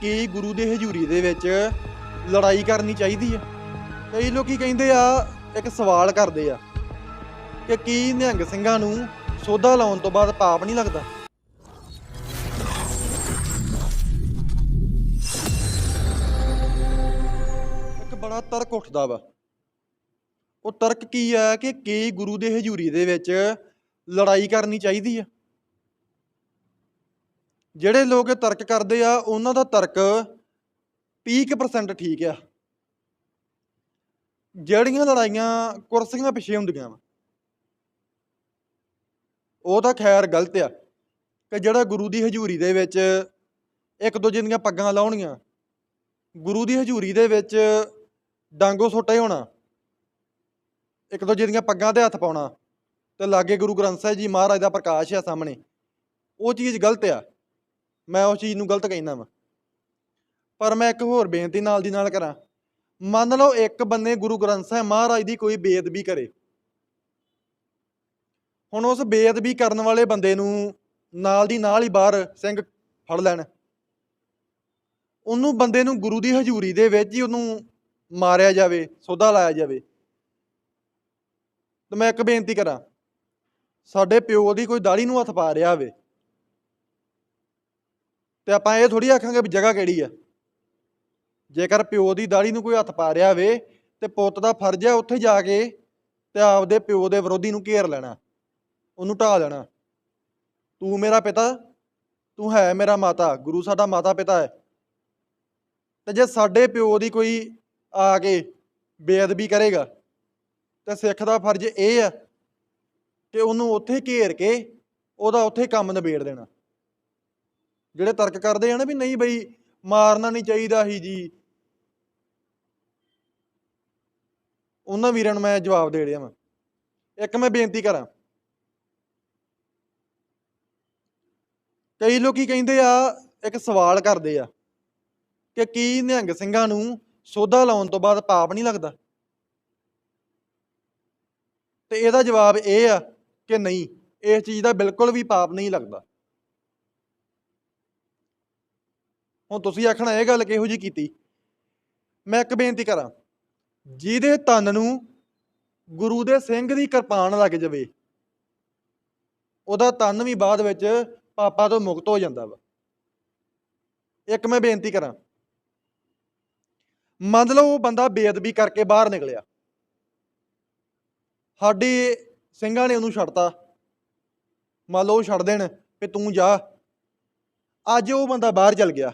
ਕੀ ਗੁਰੂ ਦੇ ਹਜ਼ੂਰੀ ਦੇ ਵਿੱਚ ਲੜਾਈ ਕਰਨੀ ਚਾਹੀਦੀ ਹੈ ਕਈ ਲੋਕੀ ਕਹਿੰਦੇ ਆ, ਇੱਕ ਸਵਾਲ ਕਰਦੇ ਆ ਕਿ ਕੀ ਨਿਹੰਗ ਸਿੰਘਾਂ ਨੂੰ ਸੋਧਾ ਲਾਉਣ ਤੋਂ ਬਾਅਦ ਪਾਪ ਨਹੀਂ ਲੱਗਦਾ? ਇੱਕ ਬੜਾ ਤਰਕ ਉੱਠਦਾ ਵਾ। ਉਹ ਤਰਕ ਕੀ ਆ ਕਿ ਕੀ ਗੁਰੂ ਦੇ ਹਜ਼ੂਰੀ ਦੇ ਵਿੱਚ ਲੜਾਈ ਕਰਨੀ ਚਾਹੀਦੀ ਆ? ਜਿਹੜੇ ਲੋਕ ਇਹ ਤਰਕ ਕਰਦੇ ਆ, ਉਹਨਾਂ ਦਾ ਤਰਕ 30% ਠੀਕ ਆ। ਜਿਹੜੀਆਂ ਲੜਾਈਆਂ ਕੁਰਸੀਆਂ ਪਿੱਛੇ ਹੁੰਦੀਆਂ ਵਾ, ਉਹ ਤਾਂ ਖੈਰ ਗਲਤ ਆ ਕਿ ਜਿਹੜਾ ਗੁਰੂ ਦੀ ਹਜ਼ੂਰੀ ਦੇ ਵਿੱਚ ਇੱਕ ਦੂਜੇ ਦੀਆਂ ਪੱਗਾਂ ਲਾਉਣੀਆਂ, ਗੁਰੂ ਦੀ ਹਜ਼ੂਰੀ ਦੇ ਵਿੱਚ ਡਾਂਗੋ ਸੋਟੇ ਹੋਣਾ, ਇੱਕ ਦੂਜੇ ਦੀਆਂ ਪੱਗਾਂ ਤੇ ਹੱਥ ਪਾਉਣਾ, ਤੇ ਲਾਗੇ ਗੁਰੂ ਗ੍ਰੰਥ ਸਾਹਿਬ ਜੀ ਮਹਾਰਾਜ ਦਾ ਪ੍ਰਕਾਸ਼ ਆ ਸਾਹਮਣੇ, ਉਹ ਚੀਜ਼ ਗਲਤ ਆ। ਮੈਂ ਉਸ ਚੀਜ਼ ਨੂੰ ਗਲਤ ਕਹਿੰਦਾ ਵਾਂ। ਪਰ ਮੈਂ ਇੱਕ ਹੋਰ ਬੇਨਤੀ ਨਾਲ ਦੀ ਨਾਲ ਕਰਾਂ। ਮੰਨ ਲਓ ਇੱਕ ਬੰਦੇ ਗੁਰੂ ਗ੍ਰੰਥ ਸਾਹਿਬ ਮਹਾਰਾਜ ਦੀ ਕੋਈ ਬੇਅਦਬੀ ਕਰੇ। ਹੁਣ ਉਸ ਬੇਅਦਬੀ ਕਰਨ ਵਾਲੇ ਬੰਦੇ ਨੂੰ ਨਾਲ ਦੀ ਨਾਲ ਹੀ ਬਾਹਰ ਸਿੰਘ ਫੜ ਲੈਣ। ਉਹਨੂੰ ਬੰਦੇ ਨੂੰ ਗੁਰੂ ਦੀ ਹਜ਼ੂਰੀ ਦੇ ਵਿੱਚ ਹੀ ਉਹਨੂੰ ਮਾਰਿਆ ਜਾਵੇ, ਸੋਧਾ ਲਾਇਆ ਜਾਵੇ। ਤੇ ਮੈਂ ਇੱਕ ਬੇਨਤੀ ਕਰਾਂ, ਸਾਡੇ ਪਿਓ ਦੀ ਕੋਈ ਦਾੜੀ ਨੂੰ ਹੱਥ ਪਾ ਰਿਹਾ ਹੋਵੇ। ਤੇ ਆਪਾਂ ਇਹ ਥੋੜੀ ਆਖਾਂਗੇ ਵੀ ਜਗ੍ਹਾ ਕਿਹੜੀ ਆ। ਜੇਕਰ ਪਿਓ ਦੀ ਦਾੜੀ ਨੂੰ ਕੋਈ ਹੱਥ ਪਾ ਰਿਹਾ ਹੋਵੇ ਤੇ ਪੁੱਤ ਦਾ ਫਰਜ਼ ਹੈ ਉੱਥੇ ਜਾ ਕੇ ਤੇ ਆਪਦੇ ਪਿਓ ਦੇ ਵਿਰੋਧੀ ਨੂੰ ਘੇਰ ਲੈਣਾ, ਉਹਨੂੰ ਢਾ ਲੈਣਾ ਤੂੰ ਮੇਰਾ ਪਿਤਾ, ਤੂੰ ਹੈ ਮੇਰਾ ਮਾਤਾ, ਗੁਰੂ ਸਾਡਾ ਮਾਤਾ ਪਿਤਾ ਹੈ। ਤੇ ਜੇ ਸਾਡੇ ਪਿਓ ਦੀ ਕੋਈ ਆ ਕੇ ਬੇਅਦਬੀ ਕਰੇਗਾ, ਤੇ ਸਿੱਖ ਦਾ ਫਰਜ਼ ਇਹ ਆ ਕਿ ਉਹਨੂੰ ਉੱਥੇ ਘੇਰ ਕੇ ਉਹਦਾ ਉੱਥੇ ਕੰਮ ਨਿਬੇੜ ਦੇਣਾ। ਜਿਹੜੇ ਤਰਕ ਕਰਦੇ ਆ ਨਾ ਵੀ ਨਹੀਂ ਬਈ, ਮਾਰਨਾ ਨਹੀਂ ਚਾਹੀਦਾ ਹੀ ਜੀ। ਉਹਨਾਂ ਵੀਰਾਂ ਨੂੰ ਮੈਂ ਜਵਾਬ ਦੇ ਰਿਹਾ ਵਾਂ। ਇੱਕ ਮੈਂ ਬੇਨਤੀ ਕਰਾਂ। ਕਈ ਲੋਕੀ ਕਹਿੰਦੇ ਆ, ਇੱਕ ਸਵਾਲ ਕਰਦੇ ਆ ਕਿ ਕੀ ਨਿਹੰਗ ਸਿੰਘਾਂ ਨੂੰ ਸੋਧਾ ਲਾਉਣ ਤੋਂ ਬਾਅਦ ਪਾਪ ਨਹੀਂ ਲੱਗਦਾ? ਤੇ ਇਹਦਾ ਜਵਾਬ ਇਹ ਆ ਕਿ ਨਹੀਂ, ਇਸ ਚੀਜ਼ ਦਾ ਬਿਲਕੁਲ ਵੀ ਪਾਪ ਨਹੀਂ ਲੱਗਦਾ। ਹੁਣ ਤੁਸੀਂ ਆਖਣਾ ਇਹ ਗੱਲ ਕਿਹੋ ਜੀ ਕੀਤੀ? ਮੈਂ ਇੱਕ ਬੇਨਤੀ ਕਰਾਂ, ਜਿਹਦੇ ਤਨ ਨੂੰ ਗੁਰੂ ਦੇ ਸਿੰਘ ਦੀ ਕਿਰਪਾਨ ਲੱਗ ਜਾਵੇ, ਉਹਦਾ ਤਨ ਵੀ ਬਾਅਦ ਵਿੱਚ ਪਾਪਾ ਤੋਂ ਮੁਕਤ ਹੋ ਜਾਂਦਾ ਵਾ। ਇੱਕ ਮੈਂ ਬੇਨਤੀ ਕਰਾਂ, ਮੰਨ ਲਓ ਉਹ ਬੰਦਾ ਬੇਅਦਬੀ ਕਰਕੇ ਬਾਹਰ ਨਿਕਲਿਆ। ਸਾਡੀ ਸਿੰਘਾਂ ਨੇ ਉਹਨੂੰ ਛੱਡਤਾ। ਮੰਨ ਲਓ ਉਹ ਛੱਡ ਦੇਣ ਵੀ ਤੂੰ ਜਾ। ਅੱਜ ਉਹ ਬੰਦਾ ਬਾਹਰ ਚਲ ਗਿਆ।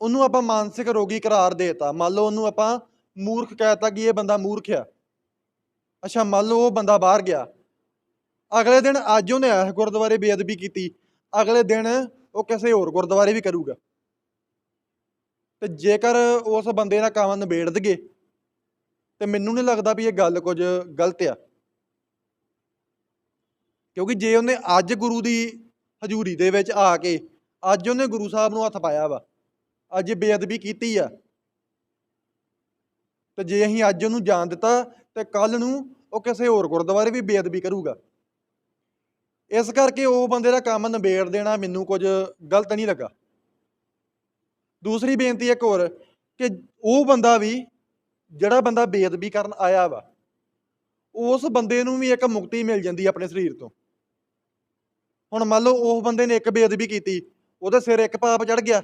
ਉਹਨੂੰ ਆਪਾਂ ਮਾਨਸਿਕ ਰੋਗੀ ਕਰਾਰ ਦੇਤਾ। ਮੰਨ ਲਓ ਉਹਨੂੰ ਆਪਾਂ ਮੂਰਖ ਕਹਿਤਾ ਕਿ ਇਹ ਬੰਦਾ ਮੂਰਖ ਆ। ਅੱਛਾ, ਮੰਨ ਲਓ ਉਹ ਬੰਦਾ ਬਾਹਰ ਗਿਆ। ਅਗਲੇ ਦਿਨ ਅੱਜ ਉਹਨੇ ਇਸ ਗੁਰਦੁਆਰੇ ਬੇਅਦਬੀ ਕੀਤੀ। ਅਗਲੇ ਦਿਨ ਉਹ ਕਿਸੇ ਹੋਰ ਗੁਰਦੁਆਰੇ ਵੀ ਕਰੂਗਾ। ਤੇ ਜੇਕਰ ਉਸ ਬੰਦੇ ਦਾ ਕੰਮ ਨਿਬੇੜ ਦਗੇ ਤੇ ਮੈਨੂੰ ਨਹੀਂ ਲੱਗਦਾ ਵੀ ਇਹ ਗੱਲ ਕੁਝ ਗਲਤ ਆ। ਕਿਉਂਕਿ ਜੇ ਉਹਨੇ ਅੱਜ ਗੁਰੂ ਦੀ ਹਜ਼ੂਰੀ ਦੇ ਵਿੱਚ ਆ ਕੇ, ਅੱਜ ਉਹਨੇ ਗੁਰੂ ਸਾਹਿਬ ਨੂੰ ਹੱਥ ਪਾਇਆ ਵਾ ਅੱਜ ਬੇਅਦਬੀ ਕੀਤੀ ਆ। ਤੇ ਜੇ ਅਸੀਂ ਅੱਜ ਉਹਨੂੰ ਜਾਣ ਦਿੱਤਾ ਤੇ ਕੱਲ ਨੂੰ ਉਹ ਕਿਸੇ ਹੋਰ ਗੁਰਦੁਆਰੇ ਵੀ ਬੇਅਦਬੀ ਕਰੂਗਾ। ਇਸ ਕਰਕੇ ਉਹ ਬੰਦੇ ਦਾ ਕੰਮ ਨਿਬੇੜ ਦੇਣਾ ਮੈਨੂੰ ਕੁਝ ਗਲਤ ਨਹੀਂ ਲੱਗਾ। ਦੂਸਰੀ ਬੇਨਤੀ ਇੱਕ ਹੋਰ ਕਿ ਉਹ ਬੰਦਾ ਵੀ ਜਿਹੜਾ ਬੰਦਾ ਬੇਅਦਬੀ ਕਰਨ ਆਇਆ ਵਾ, ਉਸ ਬੰਦੇ ਨੂੰ ਵੀ ਇੱਕ ਮੁਕਤੀ ਮਿਲ ਜਾਂਦੀ ਆਪਣੇ ਸਰੀਰ ਤੋਂ। ਹੁਣ ਮੰਨ ਲਓ ਉਹ ਬੰਦੇ ਨੇ ਇੱਕ ਬੇਅਦਬੀ ਕੀਤੀ, ਉਹਦੇ ਸਿਰ ਇੱਕ ਪਾਪ ਚੜ ਗਿਆ।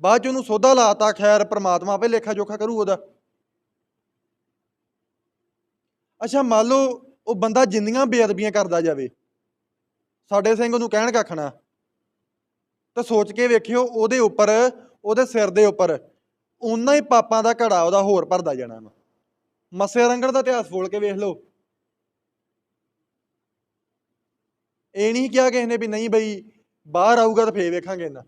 ਬਾਅਦ ਚ ਉਹਨੂੰ ਸੋਧਾ ਲਾਤਾ, ਖੈਰ ਪ੍ਰਮਾਤਮਾ ਆਪੇ ਲੇਖਾ ਜੋਖਾ ਕਰੂ ਉਹਦਾ। ਅੱਛਾ, ਮੰਨ ਲਓ ਉਹ ਬੰਦਾ ਜਿੰਨੀਆਂ ਬੇਅਦਬੀਆਂ ਕਰਦਾ ਜਾਵੇ, ਸਾਡੇ ਸਿੰਘ ਉਹਨੂੰ ਕਹਿਣ ਕੱਖਣਾ ਤਾਂ ਸੋਚ ਕੇ ਵੇਖਿਓ ਉਹਦੇ ਉੱਪਰ, ਉਹਦੇ ਸਿਰ ਦੇ ਉੱਪਰ ਉਨਾ ਹੀ ਪਾਪਾਂ ਦਾ ਘੜਾ ਉਹਦਾ ਹੋਰ ਭਰਦਾ ਜਾਣਾ ਵਾ। ਮੱਸੇ ਰੰਗੜ ਦਾ ਇਤਿਹਾਸ ਫੋਲ ਕੇ ਵੇਖ ਲਓ। ਇਹ ਨਹੀਂ ਕਿਹਾ ਕਿਸੇ ਨੇ ਵੀ ਨਹੀਂ ਬਈ ਬਾਹਰ ਆਊਗਾ ਤਾਂ ਫੇਰ ਵੇਖਾਂਗੇ ਇਹਨਾਂ।